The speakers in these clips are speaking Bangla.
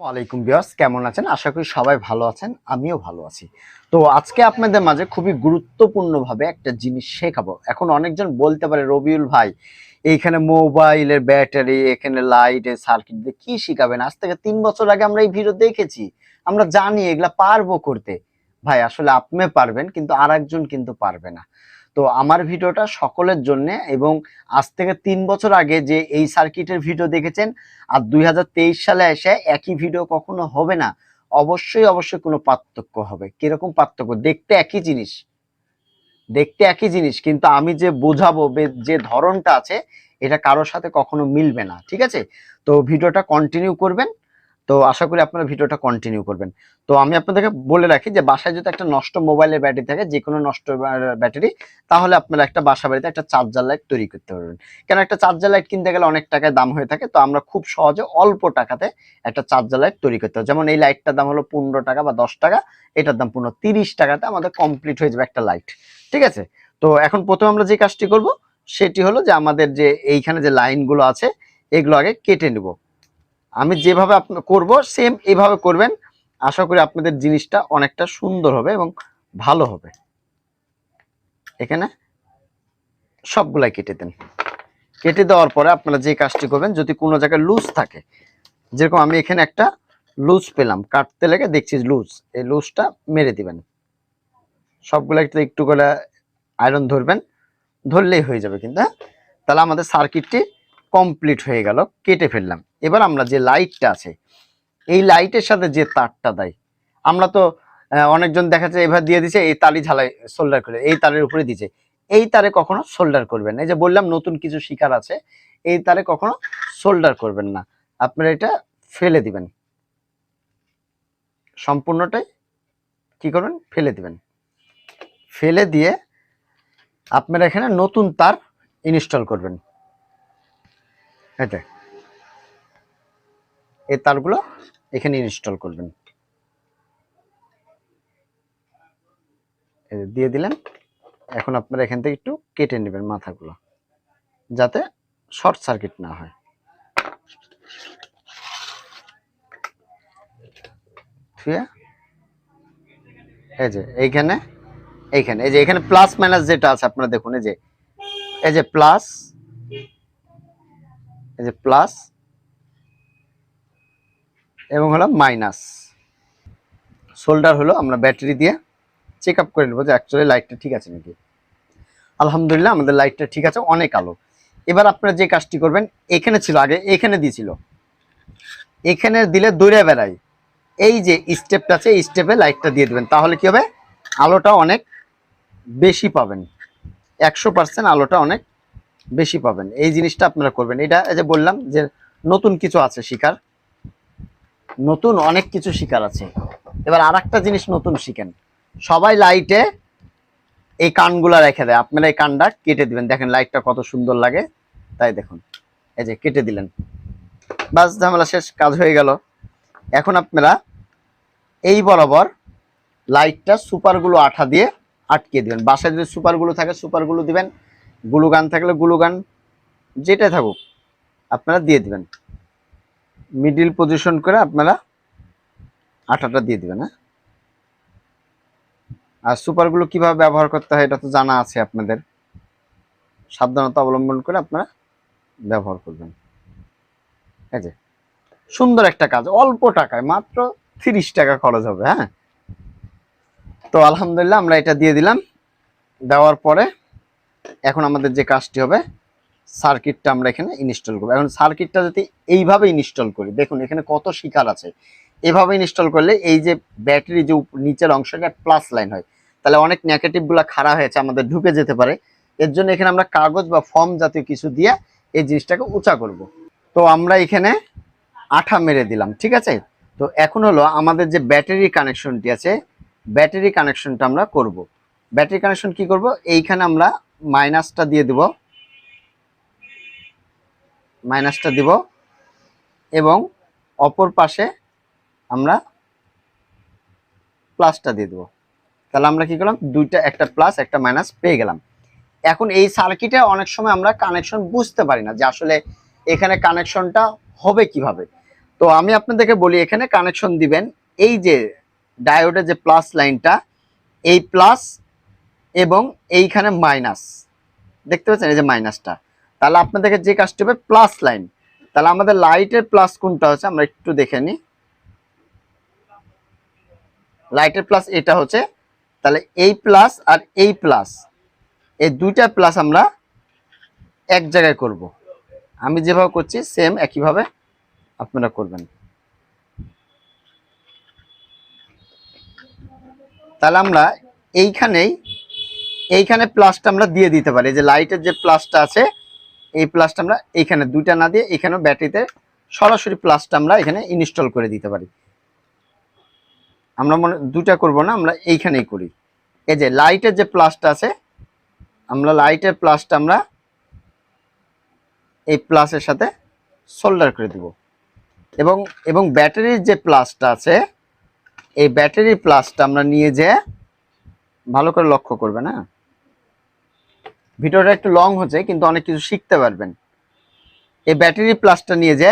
ওয়ালাইকুম বিয়াস কেমন আছেন? আশা করি সবাই ভালো আছেন, আমিও ভালো আছি। তো আজকে আপনাদের মাঝে খুবই গুরুত্বপূর্ণভাবে একটা জিনিস শেখাবো। এখন অনেকজন বলতে পারে, রবিউল ভাই, এইখানে মোবাইলের ব্যাটারি, এখানে লাইট সার্কিট দিয়ে কি শিখাবেন? আজ থেকে তিন বছর আগে আমরা এই ভিডিও দেখেছি। আমরা জানি এগুলা পারব করতে। ভাই, আসলে আপনি পারবেন, কিন্তু আর কিন্তু পারবে না। তো আমার ভিডিওটা সকলের জন্য এবং আজ থেকে তিন বছর আগে যে এই সার্কিটের ভিডিও দেখেছেন, আর দুই হাজার তেইশ সালে এসে একই ভিডিও কখনো হবে না, অবশ্যই অবশ্যই কোনো পার্থক্য হবে। কীরকম পার্থক্য? দেখতে একই জিনিস। দেখতে একই জিনিস, কিন্তু আমি যে বোঝাবো যে ধরনটা আছে, এটা কারোর সাথে কখনো মিলবে না, ঠিক আছে? তো ভিডিওটা কন্টিনিউ করবেন তো আশা করি আপনারা ভিডিওটা কন্টিনিউ করবেন। তো আমি আপনাদেরকে বলে রাখি যে বাসায় যদি একটা নষ্ট মোবাইলের ব্যাটারি থাকে যে কোনো নষ্ট ব্যাটারি তাহলে আপনারা একটা বাসা বাড়িতে একটা চার্জার লাইট তৈরি করতে পারবেন। কেন একটা চার্জার লাইট কিনতে গেলে অনেক টাকায় দাম হয়ে থাকে, তো আমরা খুব সহজে অল্প টাকাতে একটা চার্জার লাইট তৈরি করতে হবে যেমন এই লাইটটার দাম হলো পনেরো টাকা বা দশ টাকা, এটার দাম পনেরো তিরিশ টাকাতে আমাদের কমপ্লিট হয়ে যাবে একটা লাইট ঠিক আছে? তো এখন প্রথমে আমরা যে কাজটি করব, সেটি হলো যে আমাদের যে এইখানে যে লাইনগুলো আছে, এগুলো আগে কেটে নেব। আমি যেভাবে করব সেম এইভাবে করবেন। আশা করি আপনাদের জিনিসটা অনেকটা সুন্দর হবে এবং ভালো হবে। এখানে সবগুলাই কেটে দেন। কেটে দেওয়ার পরে আপনারা যে কাজটি করবেন, যদি কোনো জায়গায় লুজ থাকে, যেরকম আমি এখানে একটা লুজ পেলাম, কাটতে লেগে দেখছি লুজ এই লুজটা মেরে দিবেন। সবগুলো একটু একটু করে আয়রন ধরবেন, ধরলেই হয়ে যাবে কিন্তু হ্যাঁ? তাহলে আমাদের সার্কিটটি কমপ্লিট হয়ে গেল, কেটে ফেললাম। এবার আমরা যে লাইটটা আছে, এই লাইটের সাথে যে তারটা দেয়, আমরা তো অনেকজন দেখা যায় এবার দিয়ে দিছে, এই তারই ঝালাই সোল্ডার করে, এই তারের উপরে দিছে। এই তারে কখনো সোল্ডার করবেন না। এই যে বললাম, নতুন কিছু শিকার আছে, এই তারে কখনো সোল্ডার করবেন না। আপনারা এটা ফেলে দিবেন। সম্পূর্ণটাই কি করবেন? ফেলে দিবেন। ফেলে দিয়ে আপনারা এখানে নতুন তার ইনস্টল করবেন। এটা এই তারগুলো এখানে ইনস্টল করবেন। দিয়ে দিলেন। এখন আপনারা এখান থেকে একটু কেটে নেবেন মাথাগুলো, যাতে শর্ট সার্কিট না হয়। এই যে এইখানে এইখানে, এই যে এখানে প্লাস মাইনাস যেটা আছে, আপনারা দেখুন, এই যে এই যে প্লাস এই যে প্লাস এবং হলো মাইনাস সোল্ডার হলো আমরা ব্যাটারি দিয়ে চেক আপ করে নেব যে অ্যাকচুয়ালি লাইটটা ঠিক আছে নাকি। আলহামদুলিল্লাহ আমাদের লাইটটা ঠিক আছে, অনেক আলো। এবার আপনারা যে কাজটি করবেন, এখানে ছিল আগে, এখানে দিয়েছিল। এখানে দিলে দূরে বেড়ায় এই যে স্টেপটা আছে, এই স্টেপে লাইটটা দিয়ে দেবেন, তাহলে কি হবে? আলোটা অনেক বেশি পাবেন। একশো পার্সেন্ট আলোটা অনেক বেশি পাবেন। এই জিনিসটা আপনারা করবেন। এটা এই যে বললাম যে নতুন কিছু আছে শিকার। নতুন অনেক কিছু শিকার আছে। এবার আর জিনিস নতুন শিখেন। সবাই লাইটে এই কানগুলা রেখে দেয়। আপনারা এই কানটা কেটে দিবেন। দেখেন লাইটটা কত সুন্দর লাগে। তাই দেখুন। এই যে কেটে দিলেন। বাস, ঝামেলা শেষ, কাজ হয়ে গেল। এখন আপনারা এই বরাবর লাইটটা সুপারগুলো আঠা দিয়ে আটকে দিবেন। বাসায় যদি সুপারগুলো থাকে, সুপারগুলো দিবেন। গ্লুগান থাকলে গ্লুগান যেটা থাকুক, আপনারা দিয়ে দিবেন। মিডিল পজিশন করে আপনারা আঠাটা দিয়ে দিবেন হ্যাঁ? আর সুপারগুলো কীভাবে ব্যবহার করতে হয় এটা তো জানা আছে আপনাদের। সাবধানতা অবলম্বন করে আপনারা ব্যবহার করবেন। এই যে, সুন্দর একটা কাজ, অল্প টাকায়, মাত্র তিরিশ টাকা খরচ হবে হ্যাঁ? তো আলহামদুলিল্লাহ আমরা এটা দিয়ে দিলাম। দেওয়ার পরে এখন আমাদের যে কাজটি হবে সার্কিটটা আমরা এখানে ইনস্টল করব। এখন সার্কিটটা যদি এইভাবে ইনস্টল করি, দেখুন এখানে কত শিকার আছে। এভাবে ইনস্টল করলে এই যে ব্যাটারি যে নিচের অংশটা প্লাস লাইন হয়, তাহলে অনেক নেগেটিভগুলো খাড়া হয়েছে আমাদের ঢুকে যেতে পারে। এর জন্য এখানে আমরা কাগজ বা ফর্ম জাতীয় কিছু দিয়ে এই জিনিসটাকে উঁচা করব। তো আমরা এখানে আঠা মেরে দিলাম, ঠিক আছে? তো এখন হলো আমাদের যে ব্যাটারি কানেকশনটি আছে ব্যাটারি কানেকশনটা আমরা করব। ব্যাটারি কানেকশন কি করব? এইখানে আমরা মাইনাসটা দিয়ে দিব। মাইনাসটা দিব এবং অপর পাশে আমরা প্লাসটা দিয়ে দেবো। তাহলে আমরা কি করলাম? দুইটা, একটা প্লাস, একটা মাইনাস পেয়ে গেলাম। এখন এই সার্কিটে অনেক সময় আমরা কানেকশন বুঝতে পারি না যে আসলে এখানে কানেকশনটা হবে কীভাবে। তো আমি আপনাদেরকে বলি, এখানে কানেকশন দিবেন। এই যে ডায়োডের যে প্লাস লাইনটা, এই প্লাস এবং এইখানে মাইনাস দেখতে পাচ্ছেন এই যে মাইনাসটা তাহলে আপনাদেরকে যে কাজটা হবে প্লাস লাইন তাহলে আমাদের লাইটের প্লাস কোনটা হচ্ছে আমরা একটু দেখে নিই। লাইটের প্লাস এটা হচ্ছে, তাহলে এই প্লাস আর এই প্লাস এই দুইটা প্লাস আমরা এক জায়গায় করব। আমি যেভাবে করছি সেম একইভাবে আপনারা করবেন। তাহলে আমরা এইখানেই এইখানে প্লাসটা আমরা দিয়ে দিতে পারি। যে লাইটের যে প্লাসটা আছে, এই প্লাসটা আমরা এইখানে দুইটা না দিয়ে এখানে ব্যাটারিতে সরাসরি প্লাসটা আমরা এখানে ইনস্টল করে দিতে পারি। আমরা মনে দুটা করব না, আমরা এইখানেই করি। এই যে লাইটের যে প্লাসটা আছে, আমরা লাইটের প্লাসটা আমরা এই প্লাসের সাথে সোল্ডার করে দিব। এবং এবং ব্যাটারির যে প্লাসটা আছে, এই ব্যাটারির প্লাসটা আমরা নিয়ে যে ভালো করে লক্ষ্য করবে হ্যাঁ ভিডিওটা একটু লং হচ্ছে, কিন্তু অনেক কিছু শিখতে পারবেন। এই ব্যাটারি প্লাসটা নিয়ে যে,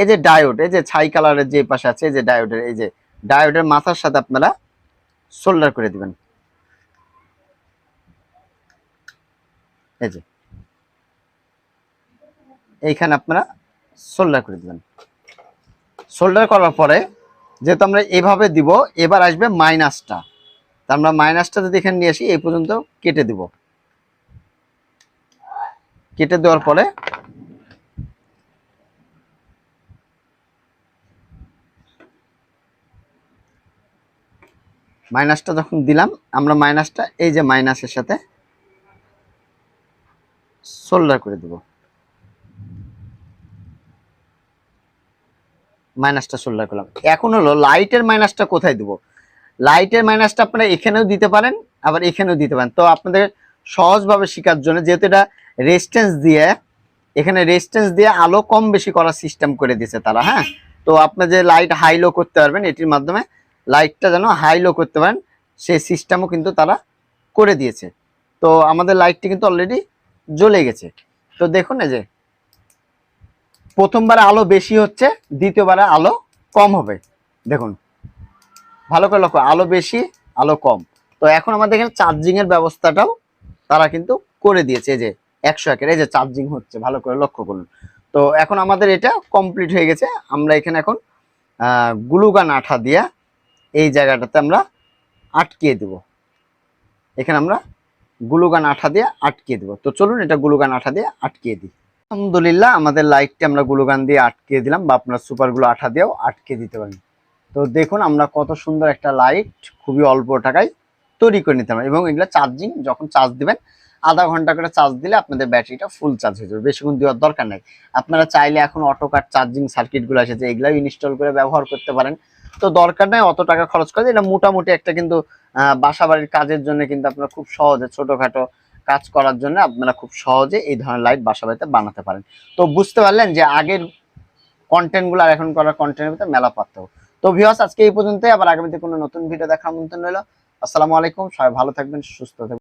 এই যে ডায়োড এই যে ছাই কালারের যে পাশে আছে, এই যে ডায়োডের এই যে ডায়োডের মাথার সাথে আপনারা সোল্ডার করে দিবেন। এই যে। এইখানে আপনারা সোল্ডার করে দিবেন। সোল্ডার করার পরে, যেহেতু আমরা এভাবে দিব, এবার আসবে মাইনাসটা তা আমরা মাইনাসটা যদি এখানে নিয়ে আসি, এই পর্যন্ত কেটে দিব। কেটে দেওয়ার পরে মাইনাসটা যখন দিলাম, আমরা মাইনাসটা এই যে মাইনাসের সাথে সোল্ডার করে দেব। মাইনাসটা সোল্ডার করলাম। এখন হলো লাইটের মাইনাসটা কোথায় দেব? লাইটের মাইনাসটা আপনারা এখানেও দিতে পারেন, আবার এখানেও দিতে পারেন। তো আপনাদের সহজভাবে শেখার জন্য, যেহেতু এটা রেজিস্ট্যান্স দিয়ে, এখানে রেজিস্ট্যান্স দিয়ে আলো কম বেশি করার সিস্টেম করে দিয়েছে তারা হ্যাঁ? তো আপনি যে লাইট হাই লো করতে পারবেন, এটির মাধ্যমে লাইটটা যেন হাই লো করতে পারেন, সেই সিস্টেমও কিন্তু তারা করে দিয়েছে। তো আমাদের লাইটটি কিন্তু অলরেডি জ্বলে গেছে। তো দেখুন যে, প্রথমবারে আলো বেশি হচ্ছে, দ্বিতীয়বারে আলো কম হবে। দেখুন, ভালো করে লক্ষ্য, আলো বেশি, আলো কম। তো এখন আমাদের এখানে চার্জিংয়ের ব্যবস্থাটাও তারা কিন্তু করে দিয়েছে যে একশো একের, এই যে চার্জিং হচ্ছে, ভালো করে লক্ষ্য করুন। তো এখন আমাদের এটা কমপ্লিট হয়ে গেছে। আমরা এখানে এখন গ্লুগান আঠা দিয়ে এই জায়গাটাতে আমরা আটকিয়ে দেব। এখানে আমরা গ্লুগান আঠা দিয়ে আটকিয়ে দেব। তো চলুন এটা গ্লুগান আঠা দিয়ে আটকিয়ে দিই। আলহামদুলিল্লাহ, আমাদের লাইটটি আমরা গ্লুগান দিয়ে আটকিয়ে দিলাম বা আপনার সুপারগুলো আঠা দিয়েও আটকে দিতে পারেন। তো দেখুন আমরা কত সুন্দর একটা লাইট খুবই অল্প টাকায় তৈরি করে নিতে পারি এবং এগুলো চার্জিং যখন চার্জ দিবেন আধা ঘণ্টা করে চার্জ দিলে আপনাদের ব্যাটারিটা ফুল চার্জ হয়ে যাবে। বেশিক্ষণ দেওয়ার দরকার নেই। আপনারা চাইলে এখন অটো কাট চার্জিং সার্কিটগুলো এসেছে এগুলাও ইনস্টল করে ব্যবহার করতে পারেন। তো দরকার নেই, অত টাকা খরচ করে এটা মোটামুটি একটা কিন্তু বাসা বাড়ির কাজের জন্য কিন্তু আপনারা খুব সহজে ছোটখাটো কাজ করার জন্য আপনারা খুব সহজে এই ধরনের লাইট বাসা বাড়িতে বানাতে পারেন। তো বুঝতে পারলেন যে আগের কন্টেন্টগুলো আর এখন করার কন্টেন্টের ভিতরে মেলা পার্থক্য। তো ভিউয়ার্স আজকে এই পর্যন্তই। আবার আগামীতে কোনো নতুন ভিডিও দেখার আমন্ত্রণ রইল। আসসালামু আলাইকুম। সবাই ভালো থাকবেন, সুস্থ থাকবেন।